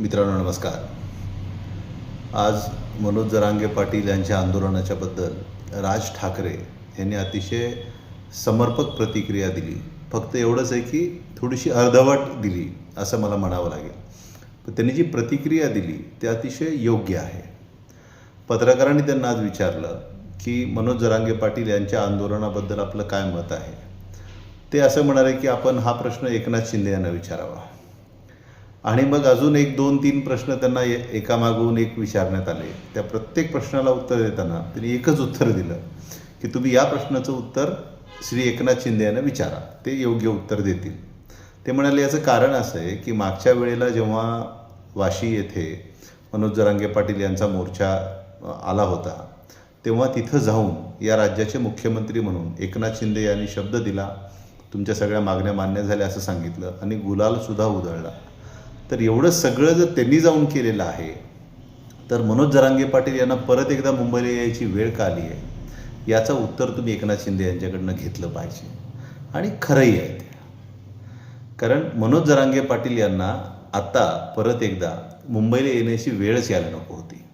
मित्रांनो नमस्कार. आज मनोज जरांगे पाटील यांच्या आंदोलनाच्याबद्दल राज ठाकरे यांनी अतिशय समर्पक प्रतिक्रिया दिली. फक्त एवढंच आहे की थोडीशी अर्धवट दिली असं मला म्हणावं लागेल. पण त्यांनी जी प्रतिक्रिया दिली ते अतिशय योग्य आहे. पत्रकारांनी त्यांना आज विचारलं की मनोज जरांगे पाटील यांच्या आंदोलनाबद्दल आपलं काय मत आहे? ते असं म्हणाले की आपण हा प्रश्न एकनाथ शिंदे यांना विचारावा. आणि मग अजून एक दोन तीन प्रश्न त्यांना एकामागून एक विचारण्यात आले. त्या प्रत्येक प्रश्नाला उत्तर देताना त्यांनी एकच उत्तर दिलं की तुम्ही या प्रश्नाचं उत्तर श्री एकनाथ शिंदे यांना विचारा. ते योग्य उत्तर देतील. ते म्हणाले याचं कारण असं आहे की मागच्या वेळेला जेव्हा वाशी येथे मनोज जरांगे पाटील यांचा मोर्चा आला होता तेव्हा तिथं जाऊन या राज्याचे मुख्यमंत्री म्हणून एकनाथ शिंदे यांनी शब्द दिला तुमच्या सगळ्या मागण्या मान्य झाल्या असं सांगितलं आणि गुलालसुद्धा उधळला. तर एवढं सगळं जर त्यांनी जाऊन केलेलं आहे तर मनोज जरांगे पाटील यांना परत एकदा मुंबईला यायची वेळ का आली आहे? याचं उत्तर तुम्ही एकनाथ शिंदे यांच्याकडनं घेतलं पाहिजे. आणि खरंही आहे ते. कारण मनोज जरांगे पाटील यांना आता परत एकदा मुंबईला येण्याची वेळच यायला नको होती.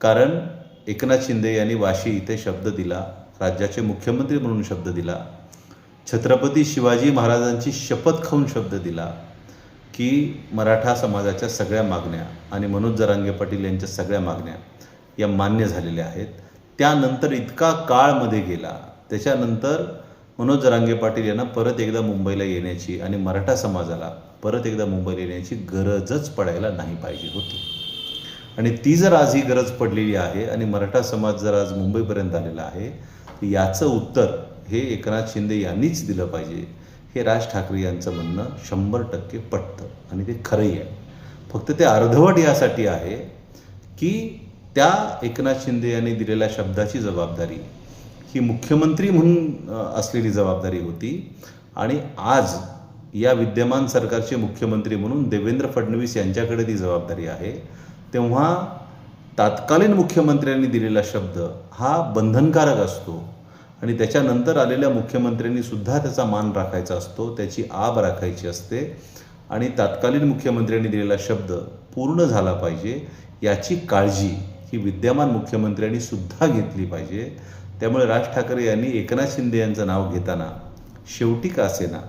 कारण एकनाथ शिंदे यांनी वाशी इथे शब्द दिला राज्याचे मुख्यमंत्री म्हणून शब्द दिला छत्रपती शिवाजी महाराजांची शपथ खाऊन शब्द दिला की मराठा समाजाच्या सगळ्या मागण्या आणि मनोज जरांगे पाटील यांच्या सगळ्या मागण्या या मान्य झालेल्या आहेत. त्यानंतर इतका काळमध्ये गेला. त्याच्यानंतर मनोज जरांगे पाटील यांना परत एकदा मुंबईला येण्याची आणि मराठा समाजाला परत एकदा मुंबईला येण्याची गरजच पडायला नाही पाहिजे होती. आणि ती जर आज ही गरज पडलेली आहे आणि मराठा समाज जर आज मुंबईपर्यंत आलेला आहे तर याचं उत्तर हे एकनाथ शिंदे यांनीच दिलं पाहिजे. हे राज ठाकरे यांचं म्हणणं शंभर टक्के पटतं आणि ते खरंही आहे. फक्त ते अर्धवट यासाठी आहे की त्या एकनाथ शिंदे यांनी दिलेल्या शब्दाची जबाबदारी ही मुख्यमंत्री म्हणून असलेली जबाबदारी होती आणि आज या विद्यमान सरकारचे मुख्यमंत्री म्हणून देवेंद्र फडणवीस यांच्याकडे ती जबाबदारी आहे तेव्हा तात्कालीन मुख्यमंत्र्यांनी दिलेला शब्द हा बंधनकारक असतो. आणि त्याच्यानंतर आलेल्या मुख्यमंत्र्यांनी सुद्धा त्याचा मान राखायचा असतो त्याची आब राखायची असते. आणि तात्कालीन मुख्यमंत्र्यांनी दिलेला शब्द पूर्ण झाला पाहिजे याची काळजी ही विद्यमान मुख्यमंत्र्यांनी सुद्धा घेतली पाहिजे. त्यामुळे राज ठाकरे यांनी एकनाथ शिंदे यांचं नाव घेताना शेवटी का असेना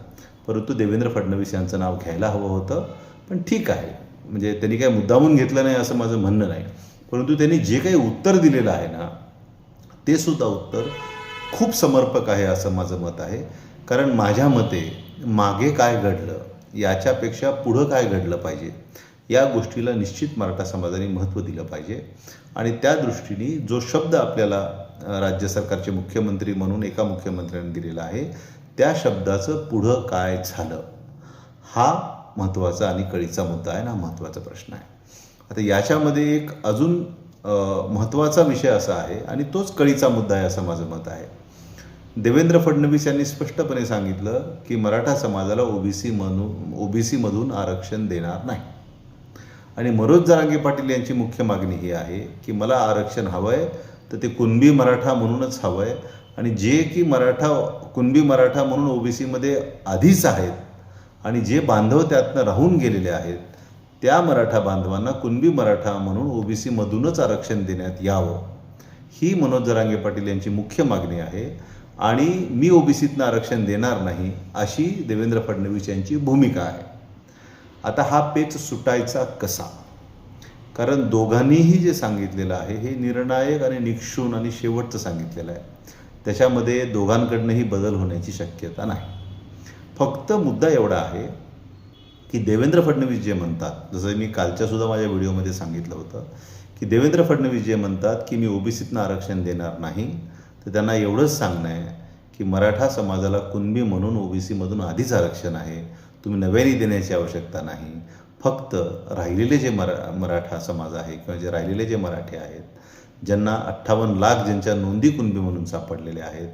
परंतु देवेंद्र फडणवीस यांचं नाव घ्यायला हवं होतं. पण ठीक आहे म्हणजे त्यांनी काही मुद्दामून घेतलं नाही असं माझं म्हणणं नाही. परंतु त्यांनी जे काही उत्तर दिलेलं आहे ना ते सुद्धा उत्तर खूप समर्पक आहे असं माझं मत आहे. कारण माझ्या मते मागे काय घडलं याच्यापेक्षा पुढं काय घडलं पाहिजे या गोष्टीला निश्चित मराठा समाजाने महत्त्व दिलं पाहिजे. आणि त्या दृष्टीने जो शब्द आपल्याला राज्य सरकारचे मुख्यमंत्री म्हणून एका मुख्यमंत्र्यांनी दिलेला आहे त्या शब्दाचं पुढं काय झालं हा महत्त्वाचा आणि कळीचा मुद्दा आहे ना महत्त्वाचा प्रश्न आहे. आता याच्यामध्ये एक अजून महत्त्वाचा विषय असा आहे आणि तोच कळीचा मुद्दा आहे असं माझं मत आहे. देवेंद्र फडणवीस यांनी स्पष्टपणे सांगितलं की मराठा समाजाला ओबीसी म्हणून ओबीसीमधून आरक्षण देणार नाही. आणि मनोज जरांगे पाटील यांची मुख्य मागणी ही आहे की मला आरक्षण हवं आहे तर ते कुणबी मराठा म्हणूनच हवं आहे आणि जे की मराठा कुणबी मराठा म्हणून ओबीसीमध्ये आधीच आहेत आणि जे बांधव त्यातनं राहून गेलेले आहेत त्या मराठा बांधवांना कुणबी मराठा म्हणून ओबीसीमधूनच आरक्षण देण्यात यावं. ही मनोज जरांगे पाटील यांची मुख्य मागणी आहे. आणि मी ओबीसीतनं आरक्षण देणार नाही अशी देवेंद्र फडणवीस यांची भूमिका आहे. आता हा पेच सुटायचा कसा? कारण दोघांनीही जे सांगितलेलं आहे हे निर्णायक आणि निक्षून आणि शेवटचं सांगितलेलं आहे. त्याच्यामध्ये दोघांकडनंही बदल होण्याची शक्यता नाही. फक्त मुद्दा एवढा आहे की देवेंद्र फडणवीस जे म्हणतात जसं मी कालच्या सुद्धा माझ्या व्हिडिओमध्ये सांगितलं होतं की देवेंद्र फडणवीस जे म्हणतात की मी ओबीसीतनं आरक्षण देणार नाही तर त्यांना एवढंच सांगणं आहे की मराठा समाजाला कुणबी म्हणून ओबीसीमधून आधीच आरक्षण आहे. तुम्ही नव्याने देण्याची आवश्यकता नाही. फक्त राहिलेले जे मरा मराठा समाज आहे किंवा जे राहिलेले जे मराठे आहेत ज्यांना अठ्ठावन्न लाख ज्यांच्या नोंदी कुणबी म्हणून सापडलेल्या आहेत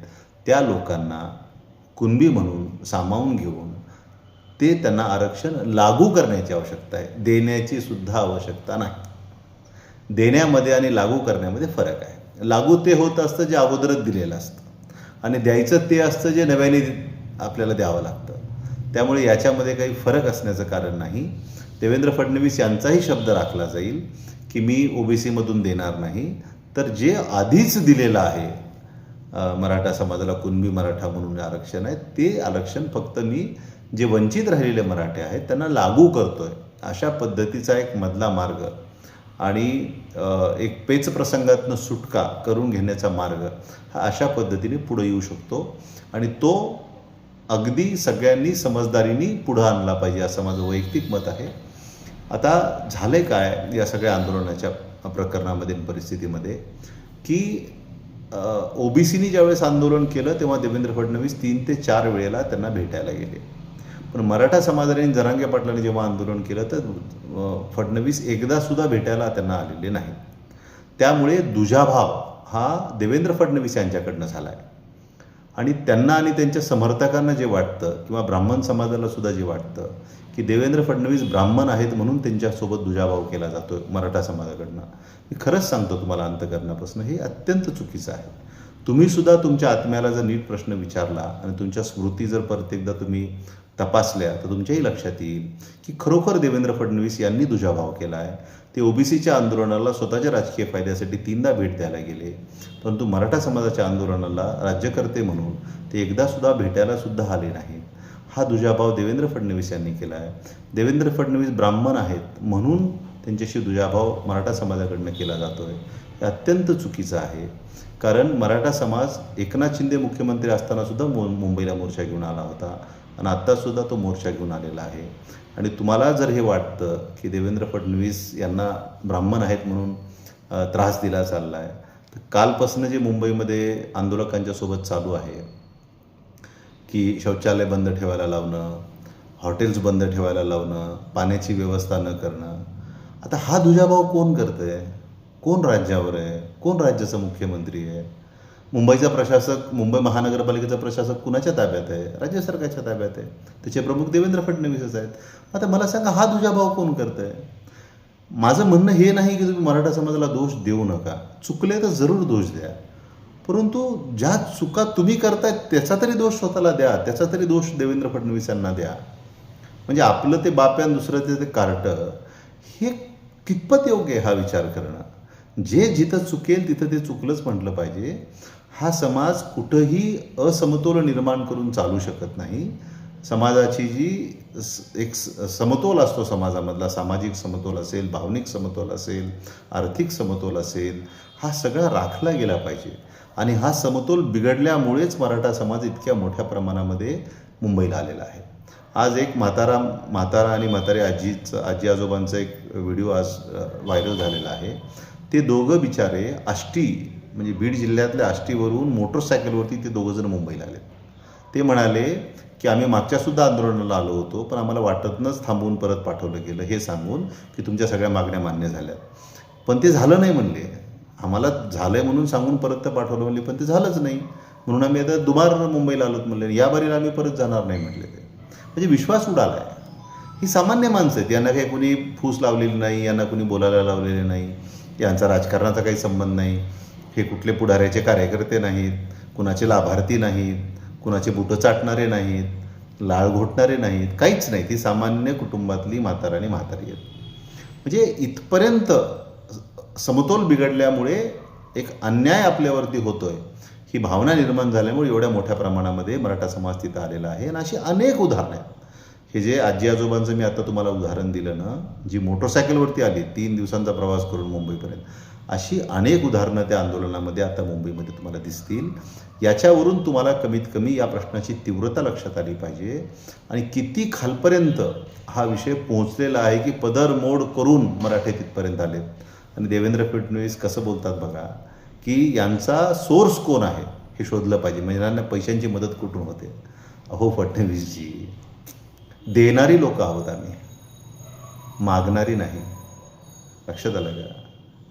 त्या लोकांना कुणबी म्हणून सामावून घेऊन ते त्यांना आरक्षण लागू करण्याची आवश्यकता आहे. देण्याची सुद्धा आवश्यकता नाही. देण्यामध्ये आणि लागू करण्यामध्ये फरक आहे. लागू ते होत असतं जे अगोदरच दिलेलं असतं. आणि द्यायचं ते असतं जे नव्याने आपल्याला द्यावं लागतं. त्यामुळे याच्यामध्ये काही फरक असण्याचं कारण नाही. देवेंद्र फडणवीस यांचाही शब्द राखला जाईल की मी ओबीसीमधून देणार नाही. तर जे आधीच दिलेलं आहे मराठा समाजाला कुणबी मराठा म्हणून आरक्षण आहे ते आरक्षण फक्त मी जे वंचित राहिलेले मराठे आहेत त्यांना लागू करतोय. अशा पद्धतीचा एक मधला मार्ग आणि एक पेच प्रसंगातनं सुटका करून घेण्याचा मार्ग हा अशा पद्धतीने पुढे येऊ शकतो. आणि तो अगदी सगळ्यांनी समजदारीने पुढं आणला पाहिजे असं माझं वैयक्तिक मत आहे. आता झाले काय या सगळ्या आंदोलनाच्या प्रकरणामध्ये परिस्थितीमध्ये की ओबीसीनी ज्यावेळेस आंदोलन केलं तेव्हा देवेंद्र फडणवीस तीन ते चार वेळेला त्यांना भेटायला गेले. पण मराठा समाजाने जरांगे पाटलांनी जेव्हा आंदोलन केलं तर फडणवीस एकदा सुद्धा भेटायला त्यांना आलेले नाही त्यामुळे दुजाभाव हा देवेंद्र फडणवीस यांच्याकडनं झाला आहे आणि त्यांना आणि त्यांच्या समर्थकांना जे वाटतं किंवा ब्राह्मण समाजाला सुद्धा जे वाटतं की देवेंद्र फडणवीस ब्राह्मण आहेत म्हणून त्यांच्यासोबत दुजाभाव केला जातो मराठा समाजाकडनं. मी खरंच सांगतो तुम्हाला अंतकरणापासून हे अत्यंत चुकीचं आहे. तुम्ही सुद्धा तुमच्या आत्म्याला जर नीट प्रश्न विचारला आणि तुमच्या स्मृती जर परत एकदा तुम्ही तपासल्या तर तुमच्याही लक्षात येईल की खरोखर देवेंद्र फडणवीस यांनी दुजाभाव केला आहे ते ओबीसीच्या आंदोलनाला स्वतःच्या राजकीय फायद्यासाठी तीनदा भेट द्यायला गेले. परंतु मराठा समाजाच्या आंदोलनाला राज्यकर्ते म्हणून ते एकदासुद्धा भेटायलासुद्धा भेटायला सुद्धा आले नाही हा दुजाभाव देवेंद्र फडणवीस यांनी केला आहे देवेंद्र फडणवीस ब्राह्मण आहेत म्हणून त्यांच्याशी दुजाभाव मराठा समाजाकडनं केला जातो आहे हे अत्यंत चुकीचं आहे. कारण मराठा समाज एकनाथ शिंदे मुख्यमंत्री असतानासुद्धा मु मुंबईला मोर्चा घेऊन आला होता. आणि आत्तासुद्धा तो मोर्चा घेऊन आलेला आहे. आणि तुम्हाला जर हे वाटतं की देवेंद्र फडणवीस यांना ब्राह्मण आहेत म्हणून त्रास दिला चालला आहे तर कालपासून जे मुंबईमध्ये आंदोलकांच्या सोबत चालू आहे की शौचालय बंद ठेवायला लावणं हॉटेल्स बंद ठेवायला लावणं पाण्याची व्यवस्था न करणं आता हा दुजाभाव कोण करतं आहे कोण राज्यावर आहे? कोण राज्याचा मुख्यमंत्री आहे? मुंबईचा प्रशासक मुंबई महानगरपालिकेचा प्रशासक कुणाच्या ताब्यात आहे? राज्य सरकारच्या ताब्यात आहे. त्याचे प्रमुख देवेंद्र फडणवीसच आहेत. आता मला सांगा हा दुजाभाव कोण करत आहे माझं म्हणणं हे नाही की तुम्ही मराठा समाजाला दोष देऊ नका. चुकले तर जरूर दोष द्या. परंतु ज्या चुका तुम्ही करताय त्याचा तरी दोष स्वतःला द्या. त्याचा तरी दोष देवेंद्र फडणवीस यांना द्या. म्हणजे आपलं ते बाप्यान दुसरं ते ते कार्टं हे कितपत योग्य आहे हा विचार करणं? जे जिथं चुकेल तिथं ते चुकलंच म्हटलं पाहिजे. हा समाज कुठंही असमतोल निर्माण करून चालू शकत नाही. समाजाची जी एक समतोल असतो समाजामधला सामाजिक समतोल असेल भावनिक समतोल असेल आर्थिक समतोल असेल हा सगळा राखला गेला पाहिजे. आणि हा समतोल बिघडल्यामुळेच मराठा समाज इतक्या मोठ्या प्रमाणामध्ये मुंबईला आलेला आहे. आज एक म्हातारा म्हातारा आणि म्हातारे आजीचं आजी आजोबांचा एक व्हिडिओ आज व्हायरल झालेला आहे. ते दोघं बिचारे आष्टी म्हणजे बीड जिल्ह्यातल्या आष्टीवरून मोटरसायकलवरती ते दोघंजण मुंबईला आले ते म्हणाले की आम्ही मागच्यासुद्धा आंदोलनाला आलो होतो पण आम्हाला वाटतनंच थांबवून परत पाठवलं गेलं. हे सांगून की तुमच्या सगळ्या मागण्या मान्य झाल्या. पण ते झालं नाही म्हणले. आम्हाला झालं आहे म्हणून सांगून परत तर पाठवलं म्हणले पण ते झालंच नाही. म्हणून आम्ही आता दुबार मुंबईला आलोत म्हणले या बारीला आम्ही परत जाणार नाही म्हटले ते. म्हणजे विश्वास उडाला आहे ही सामान्य माणसं आहेत. यांना काही कुणी फूस लावलेली नाही यांना कुणी बोलायला लावलेले नाही. यांचा राजकारणाचा काही संबंध नाही. हे कुठले पुढाऱ्याचे कार्यकर्ते नाहीत कुणाचे लाभार्थी नाहीत कुणाचे बुटं चाटणारे नाहीत लाळ घोटणारे नाहीत काहीच नाही. ती सामान्य कुटुंबातली म्हातारा आणि म्हातारी आहेत. म्हणजे इथपर्यंत समतोल बिघडल्यामुळे एक अन्याय आपल्यावरती होतोय. ही भावना निर्माण झाल्यामुळे एवढ्या मोठ्या प्रमाणामध्ये मराठा समाज तिथं आलेला आहे. आणि अशी अनेक उदाहरणं आहेत. हे जे आजी आजोबांचं मी आता तुम्हाला उदाहरण दिलं ना जी मोटरसायकलवरती आली तीन दिवसांचा प्रवास करून मुंबईपर्यंत. अशी अनेक उदाहरणं त्या आंदोलनामध्ये आता मुंबईमध्ये तुम्हाला दिसतील. याच्यावरून तुम्हाला कमीत कमी या प्रश्नाची तीव्रता लक्षात आली पाहिजे. आणि किती खालपर्यंत हा विषय पोहोचलेला आहे की पदर मोड करून मराठे तिथपर्यंत आले. आणि देवेंद्र फडणवीस कसं बोलतात बघा की यांचा सोर्स कोण आहे हे शोधलं पाहिजे. म्हणजे यांना पैशांची मदत कुठून होते? अहो फडणवीसजी देणारी लोक आहोत आम्ही. मागणारी नाही. लक्षात आलं का?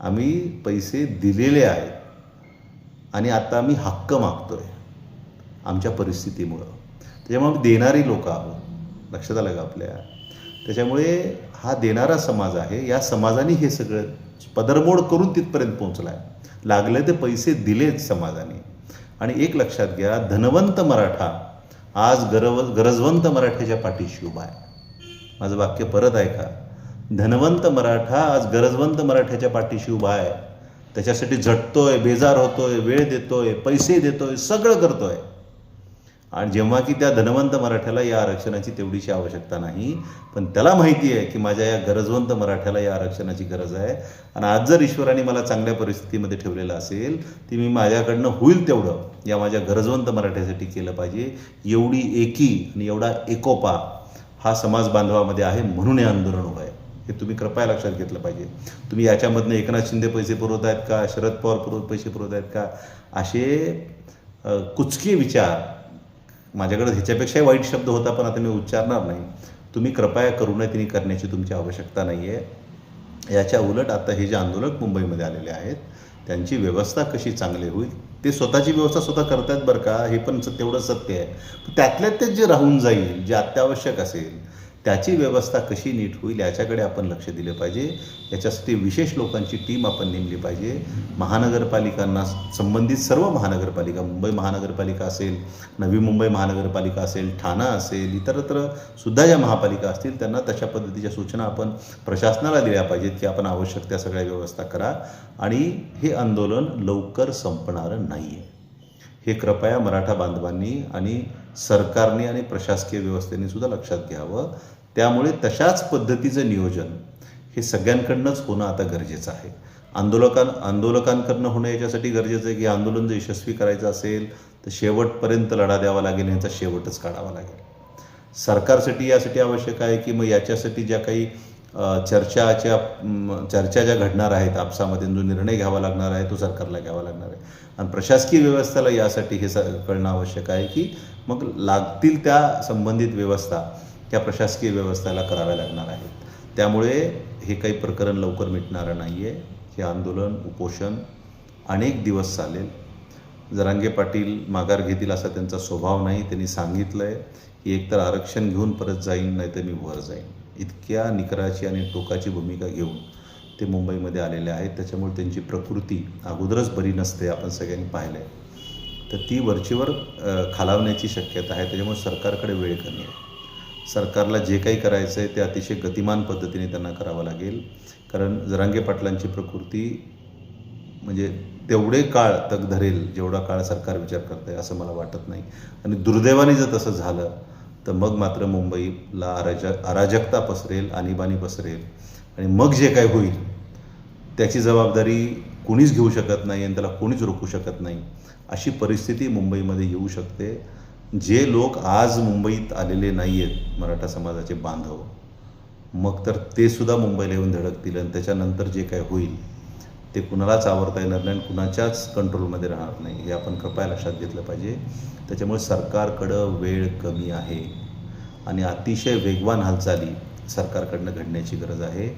आम्ही पैसे दिलेले आहेत आणि आता आम्ही हक्क मागतो आहे आमच्या परिस्थितीमुळं. त्याच्यामुळे आम्ही देणारी लोक आहोत. लक्षात आलं का आपल्या? त्याच्यामुळे हा देणारा समाज आहे. या समाजाने हे सगळं पदरमोड करून तिथपर्यंत पोहोचला आहे लागले ते पैसे दिलेच समाजाने. आणि एक लक्षात घ्या धनवंत मराठा आज गरव गरजवंत मराठ्याच्या पाठीशी उभा आहे. माझं वाक्य परत ऐका. धनवंत मराठा आज गरजवंत मराठ्याच्या पाठीशी उभा आहे. त्याच्यासाठी झटतोय बेजार होतोय वेळ देतोय पैसे देतोय सगळं करतोय. आणि जेव्हा की त्या धनवंत मराठ्याला या आरक्षणाची तेवढीशी आवश्यकता नाही पण त्याला माहिती आहे की माझ्या या गरजवंत मराठ्याला या आरक्षणाची गरज आहे. आणि आज जर ईश्वराने मला चांगल्या परिस्थितीमध्ये ठेवलेलं असेल ती मी माझ्याकडनं होईल तेवढं. या माझ्या गरजवंत मराठ्यासाठी केलं पाहिजे. एवढी एकी आणि एवढा एकोपा हा समाज बांधवामध्ये आहे म्हणून हे आंदोलन हे तुम्ही कृपया लक्षात घेतलं पाहिजे. तुम्ही याच्यामधनं एकनाथ शिंदे पैसे पुरवत आहेत का? शरद पवार पुरव पैसे पुरवत आहेत का? असे कुचके विचार माझ्याकडे ह्याच्यापेक्षाही वाईट शब्द होता पण आता मी उच्चारणार नाही. तुम्ही कृपया करुणेतीने करण्याची तुमची आवश्यकता नाही आहे याच्या उलट आता हे जे आंदोलक मुंबईमध्ये आलेले आहेत त्यांची व्यवस्था कशी चांगली होईल ते स्वतःची व्यवस्था स्वतः करतायत बरं का? हे पण तेवढं सत्य आहे. त्यातल्यात त्यातल्या त्यात जे राहून जाईल जे अत्यावश्यक असेल त्याची व्यवस्था कशी नीट होईल याच्याकडे आपण लक्ष दिले पाहिजे. याच्यासाठी विशेष लोकांची टीम आपण नेमली पाहिजे. महानगरपालिकांना संबंधित सर्व महानगरपालिका मुंबई महानगरपालिका असेल नवी मुंबई महानगरपालिका असेल ठाणा असेल इतरत्र सुद्धा ज्या महापालिका असतील त्यांना तशा पद्धतीच्या सूचना आपण प्रशासनाला दिल्या पाहिजेत की आपण आवश्यक त्या सगळ्या व्यवस्था करा. आणि हे आंदोलन लवकर संपणारं नाही आहे हे कृपया मराठा बांधवांनी आणि सरकारने आणि प्रशासकीय व्यवस्थेने सुद्धा लक्षात घ्यावं. त्यामुळे तशाच पद्धतीचं नियोजन हे सगळ्यांकडनंच होणं आता गरजेचं आहे. आंदोलकां आंदोलकांकडनं होणं याच्यासाठी गरजेचं आहे की आंदोलन जर यशस्वी करायचं असेल तर शेवटपर्यंत लढा द्यावा लागेल याचा शेवटच काढावा लागेल. सरकारसाठी यासाठी आवश्यक आहे की मग याच्यासाठी ज्या काही चर्चाच्या चर्चा ज्या घडणार आहेत आपसामध्ये जो निर्णय घ्यावा लागणार आहे तो सरकारला घ्यावा लागणार आहे. आणि प्रशासकीय व्यवस्थेला यासाठी हे स कळणं आवश्यक आहे की मग लागतील त्या संबंधित व्यवस्था त्या प्रशासकीय व्यवस्थेला कराव्या लागणार आहेत. त्यामुळे हे काही प्रकरण लवकर मिटणारं नाही आहे हे आंदोलन उपोषण अनेक दिवस चालेल. जरांगे पाटील माघार घेतील असा त्यांचा स्वभाव नाही. त्यांनी सांगितलं आहे की एकतर आरक्षण घेऊन परत जाईन नाही तर मी वर जाईन. इतक्या निकराची आणि टोकाची भूमिका घेऊन ते मुंबईमध्ये आलेले आहेत. त्याच्यामुळे त्यांची प्रकृती अगोदरच बरी नसते आपण सगळ्यांनी पाहिलं आहे तर ती वरचीवर खालावण्याची शक्यता आहे. त्याच्यामुळे सरकारकडे वेळ कमी आहे. सरकारला जे काही करायचं आहे ते अतिशय गतिमान पद्धतीने त्यांना करावं लागेल. कारण जरांगे पाटलांची प्रकृती म्हणजे तेवढे काळ तग धरेल जेवढा काळ सरकार विचार करत आहे असं मला वाटत नाही. आणि दुर्दैवाने जर तसं झालं तर मग मात्र मुंबईला अराजक अराजकता पसरेल आणीबाणी पसरेल. आणि मग जे काय होईल त्याची जबाबदारी कोणीच घेऊ शकत नाही आणि त्याला कोणीच रोखू शकत नाही. अशी परिस्थिती मुंबईमध्ये येऊ शकते. जे लोक आज मुंबईत आलेले नाही आहेत मराठा समाजाचे बांधव मग तर ते सुद्धा मुंबईला येऊन धडकतील आणि त्याच्यानंतर जे काय होईल ते कुणालाच आवरता येणार नाही आणि कुणाच्याच कंट्रोलमध्ये राहणार नाही. हे आपण कृपया लक्षात घेतलं पाहिजे. त्याच्यामुळे सरकारकडं वेळ कमी आहे आणि अतिशय वेगवान हालचाली सरकारकडनं घडण्याची गरज आहे.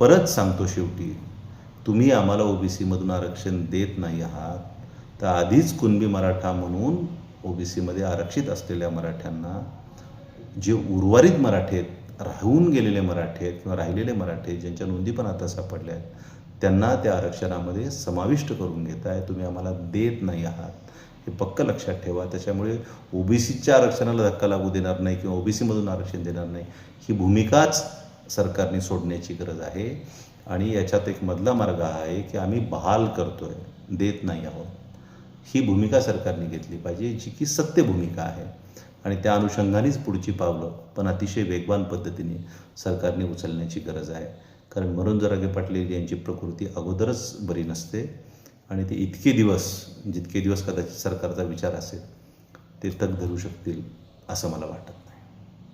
परत सांगतो शेवटी तुम्ही आम्हाला ओबीसीमधून आरक्षण देत नाही आहात तर आधीच कुणबी मराठा म्हणून ओबीसीमध्ये आरक्षित असलेल्या मराठ्यांना जे उर्वरित मराठी आहेत राहून गेलेले मराठी आहेत किंवा राहिलेले मराठी ज्यांच्या नोंदी पण आता सापडल्या आहेत त्यांना त्या आरक्षणामध्ये समाविष्ट करून घेत आहे. तुम्ही आम्हाला देत नाही आहात. हे पक्क लक्षात ठेवा. त्याच्यामुळे ओबीसीच्या आरक्षणाला धक्का लागू देणार नाही किंवा ओबीसीमधून आरक्षण देणार नाही. ही भूमिकाच सरकारने सोडण्याची गरज आहे. आणि याच्यात एक मधला मार्ग हा आहे की आम्ही बहाल करतोय. देत नाही आहोत. ही भूमिका सरकारने घेतली पाहिजे जी की सत्य भूमिका आहे. आणि त्या अनुषंगानेच पुढची पावलं पण अतिशय वेगवान पद्धतीने सरकारने उचलण्याची गरज आहे. कारण मनोज जरागे पाटील यांची प्रकृती अगोदरच बरी नसते आणि ते इतके दिवस जितके दिवस कदाचित सरकारचा विचार असेल ते तग धरू शकतील असं मला वाटतं.